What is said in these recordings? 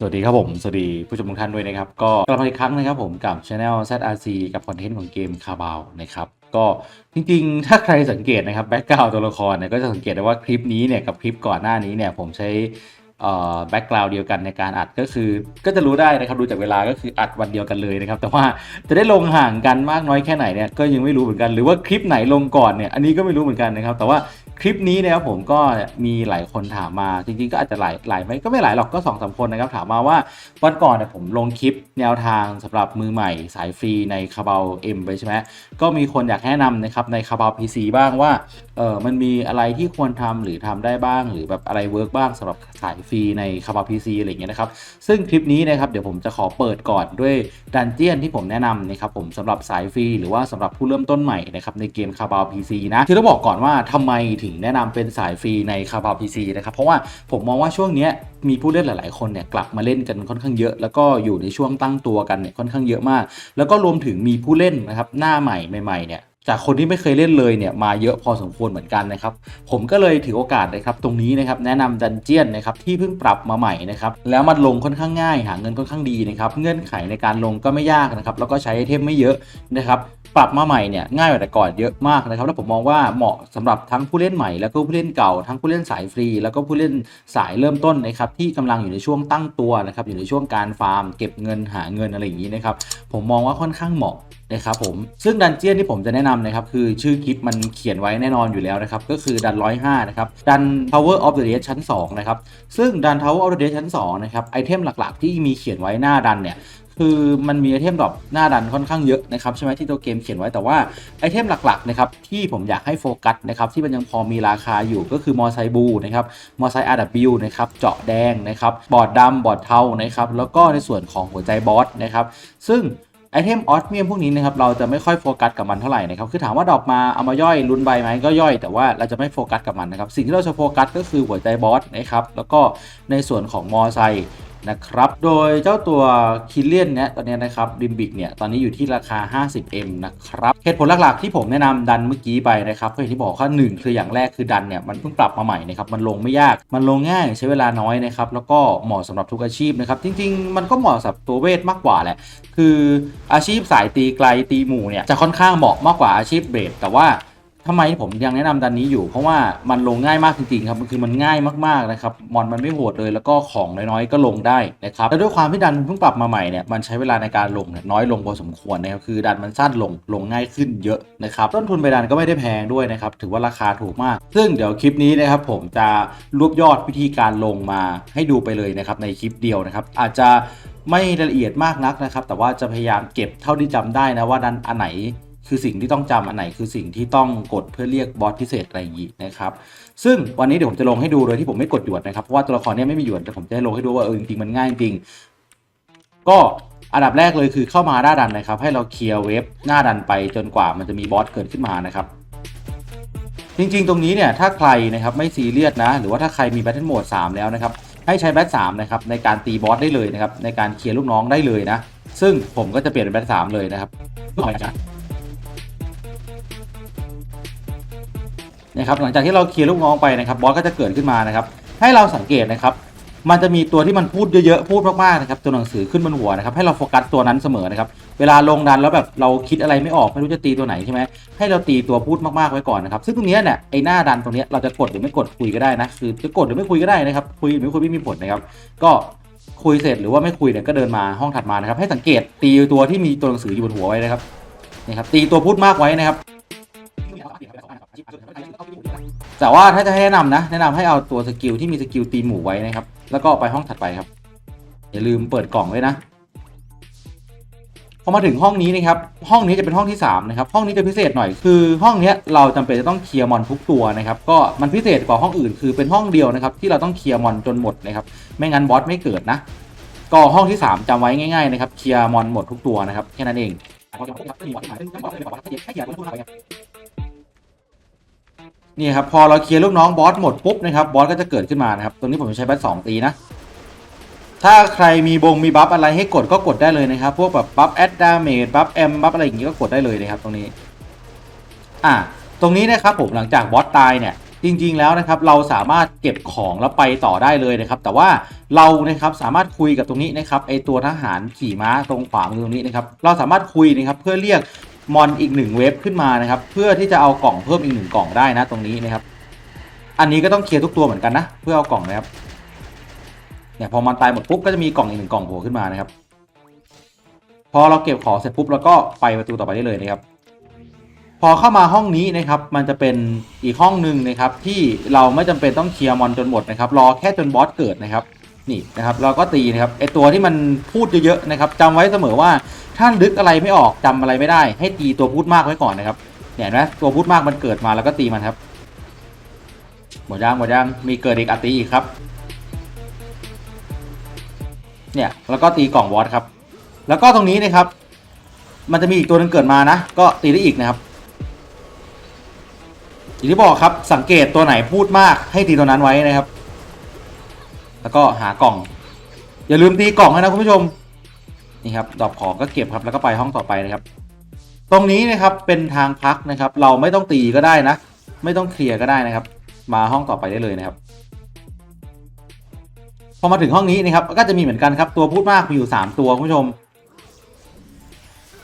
สวัสดีครับผม สวัสดีผู้ชมทุกท่านด้วยนะครับ ก็กลับมาอีกครั้งนะครับผมกับ Channel ZRC กับคอนเทนต์ของเกมคาบาวนะครับก็จริงๆ ถ้าใครสังเกตนะครับแบ็กกราวตัวละครเนี่ยก็จะสังเกตได้ว่าคลิปนี้เนี่ยกับคลิปก่อนหน้านี้เนี่ยผมใช้แบ็กกราวด์เดียวกันในการอัดก็คือ ก็จะรู้ได้นะครับดูจากเวลาก็คืออัดวันเดียวกันเลยนะครับ แต่ว่าจะได้ลงห่างกันมากน้อยแค่ไหนเนี่ยก็ยังไม่รู้เหมือนกัน หรือว่าคลิปไหนลงก่อนเนี่ยอันนี้ก็ไม่รู้เหมือนกันนะครับ แต่ว่า คลิปนี้นะครับผมก็มีหลายคนถามมาจริงๆ ก็อาจจะหลายหลายไหมก็ไม่หลายหรอกก็สองสามคนนะครับถามมาว่าวันก่อนเนี่ยผมลงคลิปแนวทางสำหรับมือใหม่สายฟรีในคาบาเอ็มไปใช่ไหมก็มีคนอยากแนะนำนะครับในคาบาพีซีบ้างว่า เออมันมีอะไรที่ควรทำหรือทำได้บ้าง หรือแบบอะไรเวิร์กบ้างสำหรับสายฟรีในคาบาพีซีอะไรเงี้ยนะครับ ซึ่งคลิปนี้นะครับเดี๋ยวผมจะขอเปิดก่อนด้วยดันเจียนที่ผมแนะนำนะครับผมสำหรับสายฟรีหรือว่าสำหรับผู้เริ่มต้นใหม่นะครับในเกมคาบาพีซีนะคือต้องบอกก่อนว่าทำไมถึงแนะนำเป็นสายฟรีในคาบาพีซีนะครับเพราะว่าผมมองว่าช่วงนี้มีผู้เล่นหลาย ๆ คนเนี่ยกลับมาเล่นกันค่อนข้างเยอะ แล้วก็อยู่ในช่วงตั้งตัวกันเนี่ยค่อนข้างเยอะมาก แล้วก็รวมถึงมีผู้เล่นนะครับหน้าใหม่ใหม่ๆเนี่ย จากคนที่ไม่เคยเล่นเลยเนี่ยมาเยอะพอสมควรเหมือนกันนะครับ ผมก็เลยถือโอกาสนะครับตรงนี้นะครับแนะนำดันเจียนนะครับที่เพิ่งปรับมาใหม่นะครับแล้วมันลงค่อนข้างง่าย หาเงินค่อนข้างดีนะครับเงื่อนไขในการลงก็ไม่ยากนะครับแล้วก็ใช้ไอเทมไม่เยอะนะครับปรับมาใหม่เนี่ยง่ายกว่าแต่ก่อนเยอะมากนะครับแล้วผมมองว่าเหมาะสำหรับทั้งผู้เล่นใหม่แล้วก็ผู้เล่นเก่า ทั้งผู้เล่นสายฟรี แล้วก็ผู้เล่นสายเริ่มต้นนะครับที่กำลังอยู่ในช่วงตั้งตัวนะครับอยู่ในช่วงการฟาร์ม เก็บเงินหาเงินอะไรอย่างนี้นะครับผมมองว่าค่อนข้างเหมาะ นะครับผมซึ่งดันเจียนที่ผมจะแนะนำนะครับคือชื่อคลิปมันเขียนไว้แน่นอนอยู่แล้วนะครับก็คือดัน105นะครับดัน Power of the Dead ชั้น2นะครับซึ่งดัน Power of the Dead ชั้น2นะครับไอเทมหลักๆ ที่มีเขียนไว้หน้าดันเนี่ยคือมันมีไอเทมดรอปหน้าดันค่อนข้างเยอะนะครับใช่ไหมที่ตัวเกมเขียนไว้แต่ว่าไอเทมหลักๆนะครับที่ผมอยากให้โฟกัสนะครับที่มันยังพอมีราคาอยู่ก็คือมอไซบูนะครับมอไซ RW นะครับเจาะแดงนะครับบอดดำบอดเทานะครับแล้วก็ในส่วนของหัวใจบอสนะครับซึ่ง ไอเทมออสเมียมพวกนี้นะครับเราจะไม่ค่อยโฟกัสกับมันเท่าไหร่นะครับคือถามว่าดรอปมาเอามาย่อยลุ้นใบไหมก็ย่อย แต่ว่าเราจะไม่โฟกัสกับมันนะครับสิ่งที่เราจะโฟกัสก็คือหัวใจบอสนะครับแล้วก็ในส่วนของมอไซ นะครับ โดยเจ้าตัวคิเลียนเนี่ยตอนนี้นะครับริมบิกเนี่ยตอนนี้อยู่ที่ราคา 50M นะครับ เหตุผลหลักๆที่ผมแนะนำดันเมื่อกี้ไปนะครับก็อย่างที่บอกข้อหนึ่งคืออย่างแรกคือดันเนี่ยมันเพิ่งปรับมาใหม่นะครับมันลงไม่ยากมันลงง่ายใช้เวลาน้อยนะครับแล้วก็เหมาะสำหรับทุกอาชีพนะครับจริงๆ มันก็เหมาะสำหรับตัวเวทมากกว่าแหละคืออาชีพสายตีไกลตีหมู่เนี่ยจะค่อนข้างเหมาะมากกว่าอาชีพเบสแต่ว่า ทำไมผมยังแนะนำดันนี้อยู่ เพราะว่ามันลงง่ายมากจริงๆครับมันคือมันง่ายมากๆนะครับมอนมันไม่โหดเลยแล้วก็ของน้อยๆก็ลงได้นะครับแล้วด้วยความที่ดันเพิ่งปรับมาใหม่เนี่ยมันใช้เวลาในการลงน้อยลงพอสมควรนะครับคือดันมันสั้นลงลงง่ายขึ้นเยอะนะครับต้นทุนไปดันก็ไม่ได้แพงด้วยนะครับถือว่าราคาถูกมาก ซึ่งเดี๋ยวคลิปนี้นะครับผมจะรวบยอดวิธีการลงมาให้ดูไปเลยนะครับในคลิปเดียวนะครับอาจจะไม่ละเอียดมากนักนะครับแต่ว่าจะพยายามเก็บเท่าที่จำได้นะว่าดันอันไหน คือสิ่งที่ต้องจำอันไหนคือสิ่งที่ต้องกดเพื่อเรียกบอสพิเศษอะไรอย่างนี้นะครับ ซึ่งวันนี้เดี๋ยวผมจะลงให้ดูโดยที่ผมไม่กดหยวนนะครับเพราะว่าตัวละครเนี้ไม่มีหยวนแต่ผมจะให้ลงให้ดูว่าเออจริงๆมันง่ายจริงก็อันดับแรกเลยคือเข้ามาหน้าดันนะครับ ให้เราเคลียร์เว็บหน้าดันไปจนกว่ามันจะมีบอสเกิดขึ้นมานะครับ จริงๆ ตรงนี้เนี่ยถ้าใครนะครับไม่ซีเรียสนะ หรือว่าถ้าใครมีแบทเทิลโหมด3แล้วนะครับให้ใช้แบทสามนะครับในการตีบอสได้เลยนะครับในการเคลียร์ลูกน้องได้เลยนะ ซึ่งผมก็จะเปลี่ยนเป็นแบทสามเลยนะครับ นะครับหลังจากที่เราเคลียร์ลูกน้องไปนะครับบอสก็จะเกิดขึ้นมานะครับ ให้เราสังเกตนะครับ มันจะมีตัวที่มันพูดเยอะๆพูดมากๆนะครับตัวหนังสือขึ้นบนหัวนะครับ ให้เราโฟกัสตัวนั้นเสมอนะครับ เวลาลงดันแล้วแบบเราคิดอะไรไม่ออกไม่รู้จะตีตัวไหนใช่ไหมให้เราตีตัวพูดมากๆไว้ก่อนนะครับ ซึ่งตรงนี้เนี่ยไอ้หน้าดันตรงนี้เราจะกดหรือไม่กดคุยก็ได้นะคือจะกดหรือไม่คุยก็ได้นะครับคุยหรือไม่คุยไม่มีผลนะครับ ก็คุยเสร็จหรือว่าไม่คุยเนี่ยก็เดินมาห้องถัดมานะครับ ให้สังเกตตีตัวที่มีตัวหนังสืออยู่บนหัวไว้นะครับนี่ครับตีตัวพูดมากไว้นะครับ แต่ว่าถ้าจะให้แนะนำนะ แนะนำให้เอาตัวสกิลที่มีสกิลตีหมู่ไว้นะครับ แล้วก็ไปห้องถัดไปครับ อย่าลืมเปิดกล่องไว้นะ พอมาถึงห้องนี้นะครับ ห้องนี้จะเป็นห้องที่3นะครับ ห้องนี้จะพิเศษหน่อย คือห้องเนี้ยเราจำเป็นจะต้องเคลียร์มอนทุกตัวนะครับ ก็มันพิเศษกว่าห้องอื่น คือเป็นห้องเดียวนะครับ ที่เราต้องเคลียร์มอนจนหมดนะครับ ไม่งั้นบอสไม่เกิดนะ ก็ห้องที่ 3จำไว้ง่ายๆนะครับ เคลียร์มอนหมดทุกตัวนะครับ แค่นั้นเอง นี่ครับพอเราเคลียร์ลูกน้องบอสหมดปุ๊บนะครับบอสก็จะเกิดขึ้นมานะครับตรงนี้ผมจะใช้บัฟสองตีนะ ถ้าใครมีบงมีบัฟอะไรให้กดก็กดได้เลยนะครับ พวกแบบบัฟแอดดาเมจบัฟแอมบัฟอะไรอย่างงี้ก็กดได้เลยนะครับตรงนี้อ่าตรงนี้นะครับผมหลังจากบอสตายเนี่ยจริงๆแล้วนะครับเราสามารถเก็บของแล้วไปต่อได้เลยนะครับ แต่ว่าเรานะครับสามารถคุยกับตรงนี้นะครับไอตัวทหารขี่ม้าตรงขวามือตรงนี้นะครับเราสามารถคุยนะครับเพื่อเรียก มอนอีกหนึ่งเวฟขึ้นมานะครับ เพื่อที่จะเอากล่องเพิ่มอีกหนึ่งกล่องได้นะตรงนี้นะครับ อันนี้ก็ต้องเคลียร์ทุกตัวเหมือนกันนะ เพื่อเอากล่องนะครับเนี่ยพอมันตายหมดปุ๊บก็จะมีกล่องอีกหนึ่งกล่องโผล่ขึ้นมานะครับ พอเราเก็บของเสร็จปุ๊บเราก็ไปประตูต่อไปได้เลยนะครับ พอเข้ามาห้องนี้นะครับ มันจะเป็นอีกห้องหนึ่งนะครับ ที่เราไม่จำเป็นต้องเคลียร์มอนจนหมดนะครับ รอแค่จนบอสเกิดนะครับ นี่นะครับเราก็ตีนะครับไอตัวที่มันพูดเยอะๆนะครับจำไว้เสมอว่าถ้าลึกอะไรไม่ออกจำอะไรไม่ได้ ให้ตีตัวพูดมากไว้ก่อนนะครับเนี่ยเห็นไหมตัวพูดมากมันเกิดมาแล้วก็ตีมันครับหมดยังหมดยังมีเกิดอีกอัตีอีกครับ เนี่ยแล้วก็ตีกล่องวอตครับ แล้วก็ตรงนี้นะครับ มันจะมีอีกตัวหนึงเกิดมานะ ก็ตีได้อีกนะครับอย่างที่บอกครับสังเกตตัวไหนพูดมากให้ตีตัวนั้นไว้นะครับ แล้วก็หากล่อง อย่าลืมตีกล่องให้นะคุณผู้ชมนี่ครับดอกของก็เก็บครับแล้วก็ไปห้องต่อไปนะครับ ตรงนี้นะครับเป็นทางพักนะครับ เราไม่ต้องตีก็ได้นะ ไม่ต้องเคลียร์ก็ได้นะครับ มาห้องต่อไปได้เลยนะครับพอมาถึงห้องนี้นะครับก็จะมีเหมือนกันครับตัวพูดมากมีอยู่3ตัวคุณผู้ชม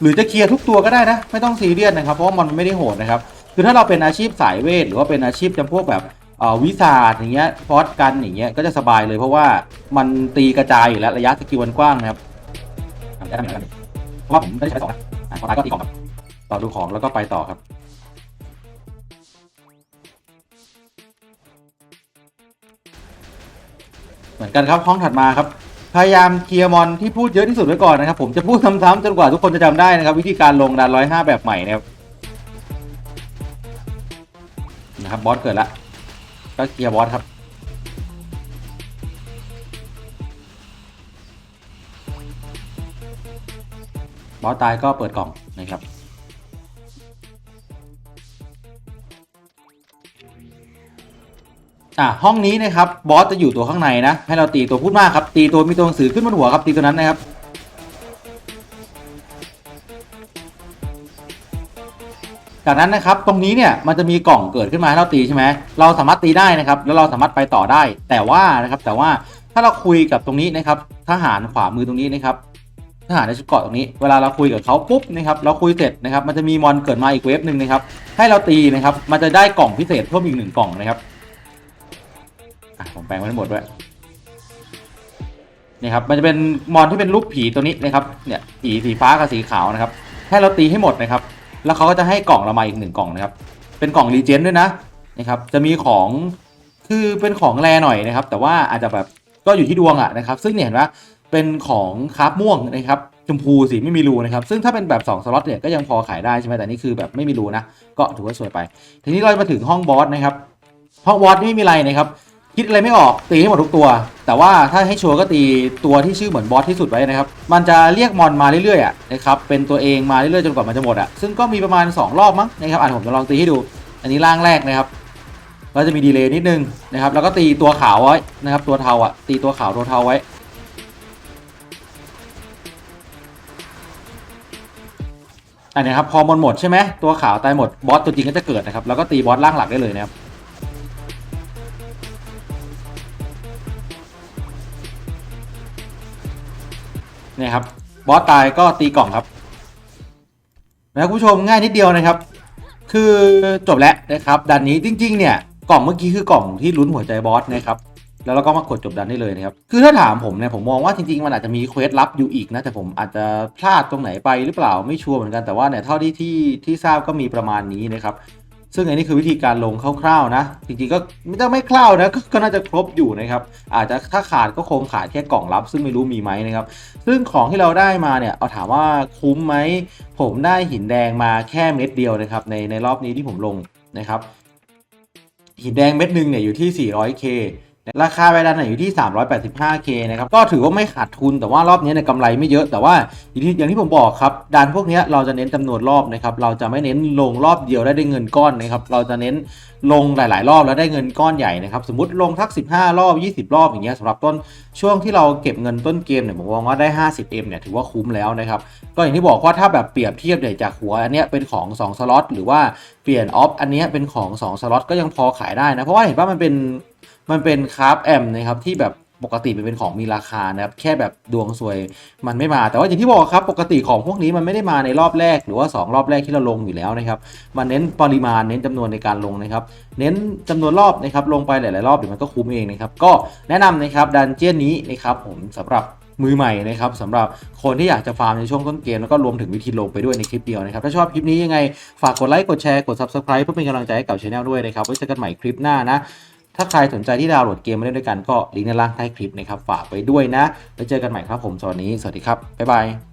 หรือจะเคลียร์ทุกตัวก็ได้นะ ไม่ต้องซีเรียสนะครับเพราะว่ามันไม่ได้โหดนะครับ คือถ้าเราเป็นอาชีพสายเวทหรือว่าเป็นอาชีพจำพวกแบบ วิสาดอย่างเงี้ยฟอสกันอย่างเงี้ยก็จะสบายเลยเพราะว่ามันตีกระจายอยู่แล้วระยะสกิลมันกว้างนะครับได้เหมือนกันเพราะว่าผมไม่ได้ใช้สองนะอะพอตายก็ตีของครับต่อดูของแล้วก็ไปต่อครับเหมือนกันครับห้องถัดมาครับ พยายามเคลียร์มอนที่พูดเยอะที่สุดไว้ก่อนนะครับ ผมจะพูดซ้ำๆจนกว่าทุกคนจะจำได้นะครับ วิธีการลงดันร้อยห้าแบบใหม่นะครับนะครับบอสเกิดละ ก็เคลียร์บอสครับ บอสตายก็เปิดกล่องนะครับ อะห้องนี้นะครับบอสจะอยู่ตัวข้างในนะ ให้เราตีตัวพูดมากครับ ตีตัวมีตัวหนังสือขึ้นบนหัวครับตีตัวนั้นนะครับ จากนั้นนะครับตรงนี้เนี่ยมันจะมีกล่องเกิดขึ้นมาให้เราตีใช่ไหมเราสามารถตีได้นะครับแล้วเราสามารถไปต่อได้ แต่ว่านะครับแต่ว่าถ้าเราคุยกับตรงนี้นะครับทหารขวามือตรงนี้นะครับทหารในชุดเกาะตรงนี้เวลาเราคุยกับเขาปุ๊บนะครับเราคุยเสร็จนะครับมันจะมีมอนเกิดมาอีกเวฟหนึ่งนะครับให้เราตีนะครับมันจะได้กล่องพิเศษเพิ่มอีกหนึ่งกล่องนะครับผมแปลงไว้หมดด้วยนี่ครับมันจะเป็นมอนที่เป็นรูปผีตัวนี้นะครับเนี่ยผีสีฟ้ากับสีขาวนะครับให้เราตีให้หมดนะครับ แล้วเขาก็จะให้กล่องเรามาอีกหนึ่งกล่องนะครับ เป็นกล่องรีเจนด้วยนะนะครับ จะมีของคือเป็นของแรหน่อยนะครับ แต่ว่าอาจจะแบบก็อยู่ที่ดวงอะนะครับ ซึ่งเนี่ยเห็นว่าเป็นของคราฟม่วงนะครับชมพูสีไม่มีรูนะครับ ซึ่งถ้าเป็นแบบ 2 สล็อตเนี่ยก็ยังพอขายได้ใช่ไหมแต่นี่คือแบบไม่มีรูนะ ก็ถือว่าสวยไป ทีนี้เรามาถึงห้องบอสนะครับ ห้องบอสนี่ไม่มีอะไรนะครับ คิดอะไรไม่ออกตีให้หมดทุกตัว แต่ว่าถ้าให้ชัวร์ก็ตีตัวที่ชื่อเหมือนบอสที่สุดไว้นะครับ มันจะเรียกมอนมาเรื่อยๆอะนะครับเป็นตัวเองมาเรื่อยๆจนกว่ามันจะหมดอะซึ่งก็มีประมาณ 2 รอบมั้งนะครับอะผมจะลองตีให้ดู อันนี้ร่างแรกนะครับก็จะมีดีเลย์นิดนึงนะครับแล้วก็ตีตัวขาวไว้นะครับตัวเทาอะตีตัวขาวตัวเทาไว้อันนี้ครับพอมันหมดใช่ไหมตัวขาวตายหมดบอสตัวจริงก็จะเกิดนะครับแล้วก็ตีบอสร่างหลักได้เลยนะครับ เนี่ยครับบอสตายก็ตีกล่องครับนะคุณผู้ชมง่ายนิดเดียวนะครับ คือจบแล้วนะครับดันนี้จริง ๆ เนี่ยกล่องเมื่อกี้คือกล่องที่ลุ้นหัวใจบอสนะครับแล้วเราก็มากดจบดันได้เลยนะครับ คือถ้าถามผมเนี่ยผมมองว่าจริงๆ มันอาจจะมีเควสลับอยู่อีกนะ แต่ผมอาจจะพลาดตรงไหนไปหรือเปล่าไม่ชัวร์เหมือนกันแต่ว่าเนี่ยเท่าที่ที่ที่ทราบก็มีประมาณนี้นะครับ ซึ่งอันนี้คือวิธีการลงคร่าวๆนะ จริงๆก็ไม่ต้องไม่คร่าวนะกก็น่าจะครบอยู่นะครับ อาจจะถ้าขาดก็คงขาดแค่กล่องลับ ซึ่งไม่รู้มีไหมนะครับ ซึ่งของที่เราได้มาเนี่ยเอาถามว่าคุ้มไหม ผมได้หินแดงมาแค่เม็ดเดียวนะครับ ในในรอบนี้ที่ผมลงนะครับ หินแดงเม็ดหนึ่งเนี่ยอยู่ที่ 400k ราคาใบดันเนี่ยอยู่ที่ 385k นะครับ ก็ถือว่าไม่ขาดทุน แต่ว่ารอบนี้เนี่ยกำไรไม่เยอะ แต่ว่าอย่างที่อย่างที่ผมบอกครับดันพวกนี้เราจะเน้นจำนวนรอบนะครับ เราจะไม่เน้นลงรอบเดียวแล้วได้เงินก้อนนะครับ เราจะเน้นลงหลาย ๆ รอบแล้วได้เงินก้อนใหญ่นะครับ สมมติลงทัก 15 รอบ 20 รอบอย่างเงี้ยสำหรับต้นช่วงที่เราเก็บเงินต้นเกมเนี่ยผมมองว่าได้ 50m เนี่ยถือว่าคุ้มแล้วนะครับ ก็อย่างที่บอกว่าถ้าแบบเปรียบเทียบเนี่ยจากหัวอันเนี้ยเป็นของ 2 สล็อตหรือว่าเปลี่ยนออฟอันเนี้ยเป็นของ 2 สล็อตก็ยังพอขายได้นะ เพราะว่าเห็นว่ามันเป็น มันเป็นคราฟแอมนะครับที่แบบปกติมันเป็นของมีราคานะครับแค่แบบดวงซวยมันไม่มา แต่ว่าอย่างที่บอกครับปกติของพวกนี้มันไม่ได้มาในรอบแรกหรือว่า 2 รอบแรกที่เราลงอยู่แล้วนะครับมันเน้นปริมาณเน้นจำนวนในการลงนะครับ เน้นจำนวนรอบนะครับลงไปหลาย ๆ รอบเดี๋ยวมันก็คุ้มเองนะครับก็แนะนำนะครับดันเจี้ยนนี้นะครับผมสำหรับมือใหม่นะครับสำหรับคนที่อยากจะฟาร์มในช่วงต้นเกม แล้วก็รวมถึงวิธีลงไปด้วยในคลิปเดียวนะครับ ถ้าชอบคลิปนี้ยังไง ฝากกดไลค์กดแชร์กด subscribe เพื่อเป็นกำลังใจให้กับช anel ด้วยนะครับไว้เจอกันใหม่คลิปหน้านะ ถ้าใครสนใจที่ดาวน์โหลดเกมมาเล่นด้วยกันก็ลิงก์ในล่างใต้คลิปนะครับฝากไปด้วยนะไว้เจอกันใหม่ครับผมสวัสดีสวัสดีครับบ๊ายบาย